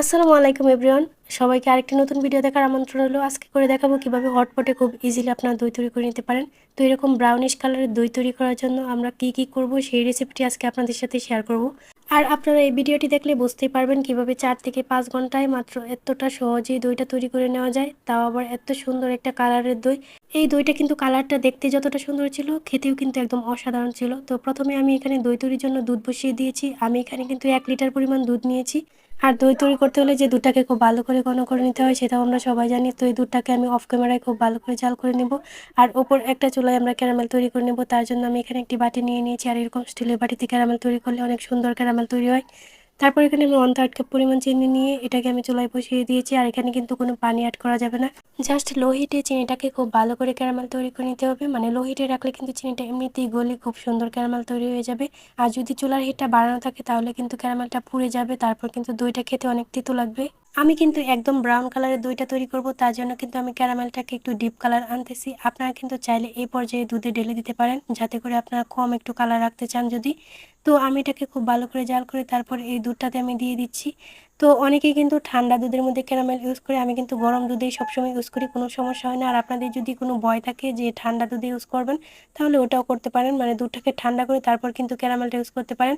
আসসালামু আলাইকুম, এভরিওয়ান। সবাইকে আরেকটি নতুন ভিডিও দেখার আমন্ত্রণ হলো আজকে করে দেখাবো কীভাবে হটপটে খুব ইজিলি আপনারা দই তৈরি করে নিতে পারেন। তো এরকম ব্রাউনিশ কালারের দই তৈরি করার জন্য আমরা কি কি করব সেই রেসিপিটি আজকে আপনাদের সাথে শেয়ার করব। আর আপনারা এই ভিডিওটি দেখলে বুঝতেই পারবেন কীভাবে চার থেকে পাঁচ ঘন্টায় মাত্র এতটা সহজেই দইটা তৈরি করে নেওয়া যায়। তাও আবার এত সুন্দর একটা কালারের দই। এই দইটা কিন্তু কালারটা দেখতে যতটা সুন্দর ছিল, খেতেও কিন্তু একদম অসাধারণ ছিল। তো প্রথমে আমি এখানে দই তৈরির জন্য দুধ বসিয়ে দিয়েছি। আমি এখানে কিন্তু এক লিটার পরিমাণ দুধ নিয়েছি। আর দই তৈরি করতে হলে যে দুধটাকে খুব ভালো করে ঘন করে নিতে হয় সেটাও আমরা সবাই জানি। তো এই দুধটাকে আমি অফ ক্যামেরায় খুব ভালো করে জাল করে নেব। আর ওপর একটা চুলায় আমরা ক্যারামেল তৈরি করে নেব। তার জন্য আমি এখানে একটি বাটি নিয়ে নিয়েছি। আর এরকম স্টিলের বাটিতে ক্যারামেল তৈরি করলে অনেক সুন্দর ক্যারামেল তৈরি হয়। তারপর এখানে আমি ওয়ান থার্ড কাপ পরিমাণ চিনি নিয়ে এটাকে আমি চুলায় বসিয়ে দিয়েছি, আর এখানে কিন্তু কোনো পানি অ্যাড করা যাবে না। জাস্ট লো হিটে চিনিটাকে খুব ভালো করে ক্যারামাল তৈরি করে নিতে হবে। মানে লো হিটে রাখলে কিন্তু চিনিটা এমনিতেই গলে খুব সুন্দর ক্যারামাল তৈরি হয়ে যাবে। আর যদি চুলার হিটটা বাড়ানো থাকে, তাহলে কিন্তু ক্যারামালটা পুড়ে যাবে। তারপর কিন্তু দইটা খেতে অনেক তিতো লাগবে। আমি কিন্তু একদম ব্রাউন কালারের দইটা তৈরি করব, তার জন্য কিন্তু আমি ক্যারামেলটাকে একটু ডিপ কালার আনতেছি। আপনারা কিন্তু চাইলে এই পর্যায়ে দুধে ঢেলে দিতে পারেন, যাতে করে আপনারা কম একটু কালার রাখতে চান যদি। তো আমি এটাকে খুব ভালো করে জাল করে তারপর এই দুধটাতে আমি দিয়ে দিচ্ছি। তো অনেকেই কিন্তু ঠান্ডা দুধের মধ্যে ক্যারামেল ইউজ করে, আমি কিন্তু গরম দুধেই সবসময় ইউজ করি, কোনো সমস্যা হয় না। আর আপনাদের যদি কোনো ভয় থাকে যে ঠান্ডা দুধে ইউজ করবেন, তাহলে ওটাও করতে পারেন। মানে দুধটাকে ঠান্ডা করে তারপর কিন্তু ক্যারামেলটা ইউজ করতে পারেন।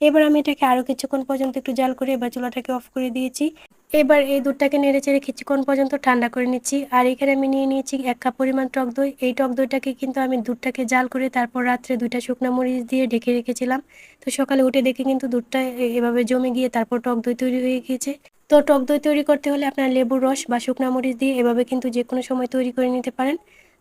এবার আমি এটাকে আরও কিছুক্ষণ পর্যন্ত একটু জাল করে এবার চুলাটাকে অফ করে দিয়েছি। এবার এই দুধটাকে নেড়ে চেড়ে কিছুক্ষণ পর্যন্ত ঠান্ডা করে নিচ্ছি। আর এখানে আমি নিয়ে নিয়েছি এক কাপ পরিমাণ টক দই। এই টক দইটাকে কিন্তু আমি দুধটাকে জাল করে তারপর রাত্রে দুইটা শুকনো মরিচ দিয়ে ঢেকে রেখেছিলাম। তো সকালে উঠে দেখে কিন্তু দুধটা এভাবে জমে গিয়ে তারপর টক দই তৈরি হয়ে গিয়েছে। তো টক দই তৈরি করতে হলে আপনার লেবুর রস বা শুকনো মরিচ দিয়ে এভাবে কিন্তু যে কোনো সময় তৈরি করে নিতে পারেন।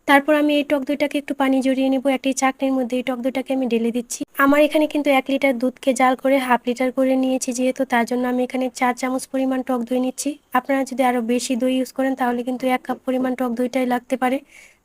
তারপর আমি এই টক দইটাকে একটু পানি জড়িয়ে নেব, একটি চাকনির মধ্যে এই টক দইটাকে আমি ঢেলে দিচ্ছি। আমার এখানে কিন্তু এক লিটার দুধকে জাল করে হাফ লিটার করে নিয়েছি যেহেতু, তার জন্য আমি এখানে চার চামচ পরিমাণ টক দই নিচ্ছি। আপনারা যদি আরও বেশি দই ইউজ করেন, তাহলে কিন্তু এক কাপ পরিমাণ টক দইটাই লাগতে পারে।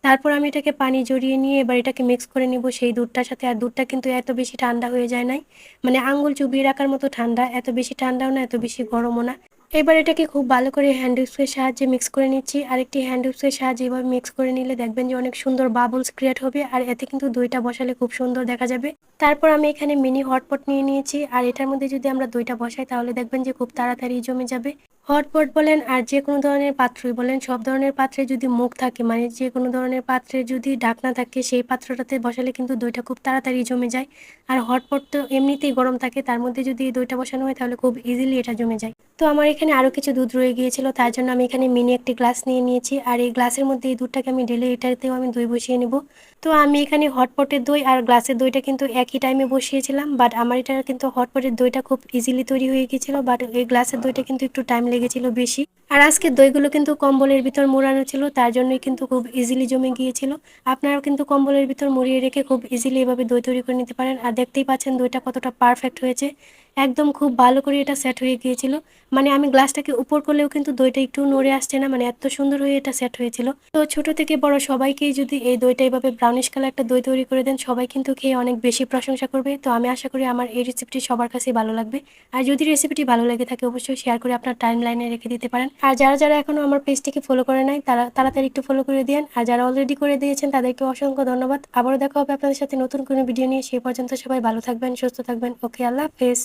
তারপর আমি এটাকে পানি জড়িয়ে নিয়ে এবার এটাকে মিক্স করে নিব সেই দুধটার সাথে। আর দুধটা কিন্তু এত বেশি ঠান্ডা হয়ে যায় নাই মানে আঙুল চুবিয়ে রাখার মতো ঠান্ডা, এত বেশি ঠান্ডাও না, এত বেশি গরমও না। এবার এটাকে খুব ভালো করে হ্যান্ড উইক্সের সাহায্যে মিক্স করে নিচ্ছি। আরেকটি হ্যান্ড উইক্সের সাহায্যে এভাবে মিক্স করে নিলে দেখবেন যে অনেক সুন্দর বাবলস ক্রিয়েট হবে আর এতে কিন্তু দইটা বসালে খুব সুন্দর দেখা যাবে। তারপর আমি এখানে মিনি হটপট নিয়ে নিয়েছি আর এটার মধ্যে যদি আমরা দইটা বসাই তাহলে দেখবেন যে খুব তাড়াতাড়ি জমে যাবে। হটপট বলেন আর যে কোনো ধরনের পাত্রই বলেন, সব ধরনের পাত্রে যদি মুখ থাকে মানে যে কোনো ধরনের পাত্রে যদি ঢাকনা থাকে, সেই পাত্রটাতে বসালে কিন্তু দইটা খুব তাড়াতাড়ি জমে যায়। আর হটপট তো এমনিতেই গরম থাকে, তার মধ্যে যদি দইটা বসানো হয় তাহলে খুব ইজিলি এটা জমে যায়। তো আমার এখানে আরও কিছু দুধ রয়ে গিয়েছিল, তার জন্য আমি এখানে মিনি একটি গ্লাস নিয়ে নিয়েছি। আর এই গ্লাসের মধ্যে এই দুধটাকে আমি ঢেলে এটাতেও আমি দই বসিয়ে নেব। তো আমি এখানে হটপটের দই আর গ্লাসের দইটা কিন্তু একই টাইমে বসিয়েছিলাম বাট আমার এটা কিন্তু হটপটের দইটা খুব ইজিলি তৈরি হয়ে গিয়েছিল বাট এই গ্লাসের দইটা কিন্তু একটু টাইম লেগেছিল বেশি। আর আজকে দইগুলো কিন্তু কম্বলের ভিতর মোড়ানো ছিল, তার জন্যই কিন্তু খুব ইজিলি জমে গিয়েছিল। আপনারাও কিন্তু কম্বলের ভিতর মুড়িয়ে রেখে খুব ইজিলি এভাবে দই তৈরি করে নিতে পারেন। আর দেখতেই পাচ্ছেন দইটা কতটা পারফেক্ট হয়েছে। একদম খুব ভালো করে এটা সেট হয়ে গিয়েছিল। মানে আমি গ্লাসটাকে উপর করলেও কিন্তু দইটা একটু নড়ে আসছে না মানে এত সুন্দর হয়ে এটা সেট হয়েছিল। তো ছোট থেকে বড় সবাইকেই যদি এই দইটা এইভাবে ব্রাউনিশ কালার একটা দই তৈরি করে দেন, সবাই কিন্তু খেয়ে অনেক বেশি প্রশংসা করবে। তো আমি আশা করি আমার এই রেসিপিটি সবার কাছেই ভালো লাগবে। আর যদি রেসিপিটি ভালো লেগে থাকে, অবশ্যই শেয়ার করে আপনার টাইম লাইনে রেখে দিতে পারেন। আর যারা যারা এখনও আমার পেজটিকে ফলো করে নাই, তারা তাড়াতাড়ি একটু ফলো করে দিন আর যারা অলরেডি করে দিয়েছেন তাদেরকে অসংখ্য ধন্যবাদ। আবারও দেখা হবে আপনাদের সাথে নতুন কোনো ভিডিও নিয়ে। সেই পর্যন্ত সবাই ভালো থাকবেন, সুস্থ থাকবেন। ওকে, আল্লাহ হাফেজ।